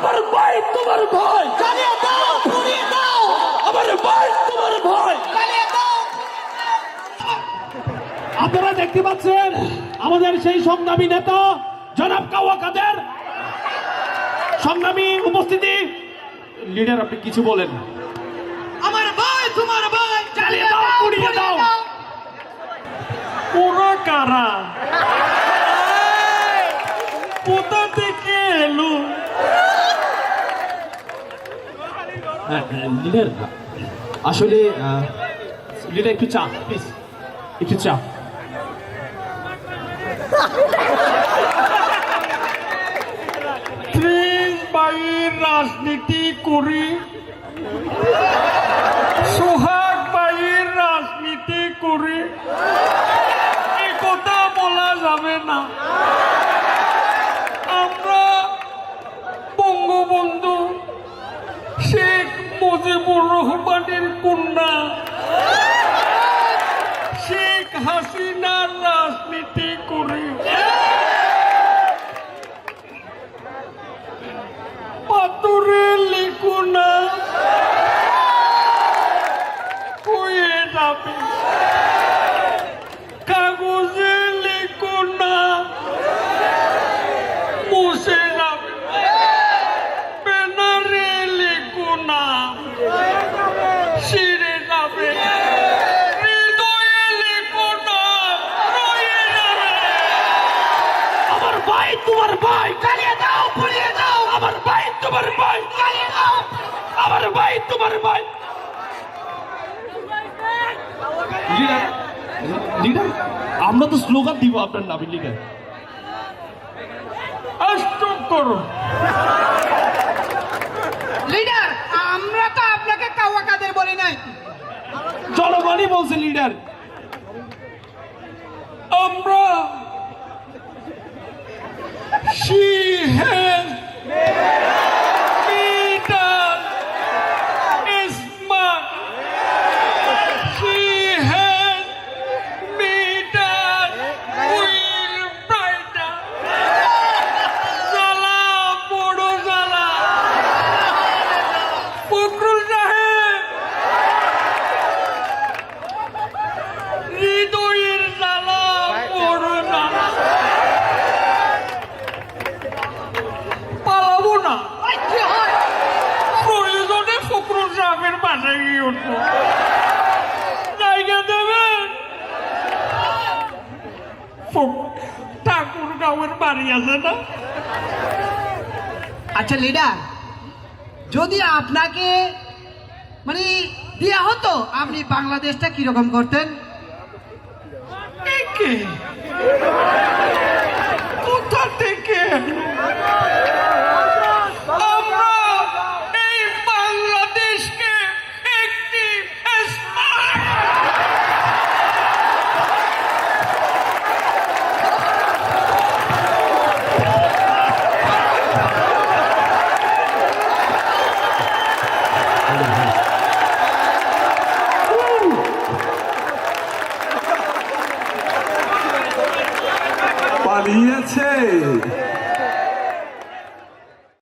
আমার ভাই তোমার ভয় জ্বালিয়ে দাও পুড়িয়ে দাও। আমার ভাই তোমার ভয় জ্বালিয়ে দাও। আপনারা দেখতে পাচ্ছেন আমাদের সেই সংগ্রামী নেতা জনাব কাওয়া কাদের। সংগ্রামী উপস্থিতি। লিডার আপনি কিছু বলেন। আমার ভাই তোমার ভাই জ্বালিয়ে দাও, পুড়িয়ে দাও। ওরা কারা? কোথা থেকে এলো? লিডার আসলে লিডার একটু চা প্লিজ একটু চা। রাজনীতি করি। সোহাগ বাইয়ের রাজনীতি করি। কথা বলা যাবে না। মুজিবুর রহমানের কন্যা। তোমার ভাই। আমার ভাই তোমার ভাই। লিডার আমরা তো স্লোগান দিব আপনার নামে লিডার। স্টপ লিডার আমরা তো আপনাকে কাওয়া কাদের বলি নাই। জনগণই বলছে লিডার। আমরা she গিয়ে উঠবো জায়গা দেবেন ঠাকুর আচ্ছা লিডার, যদি আপনাকে মানে দেয়া হতো, আপনি বাংলাদেশটা কীরকম করতেন? দাঁড়িয়েছে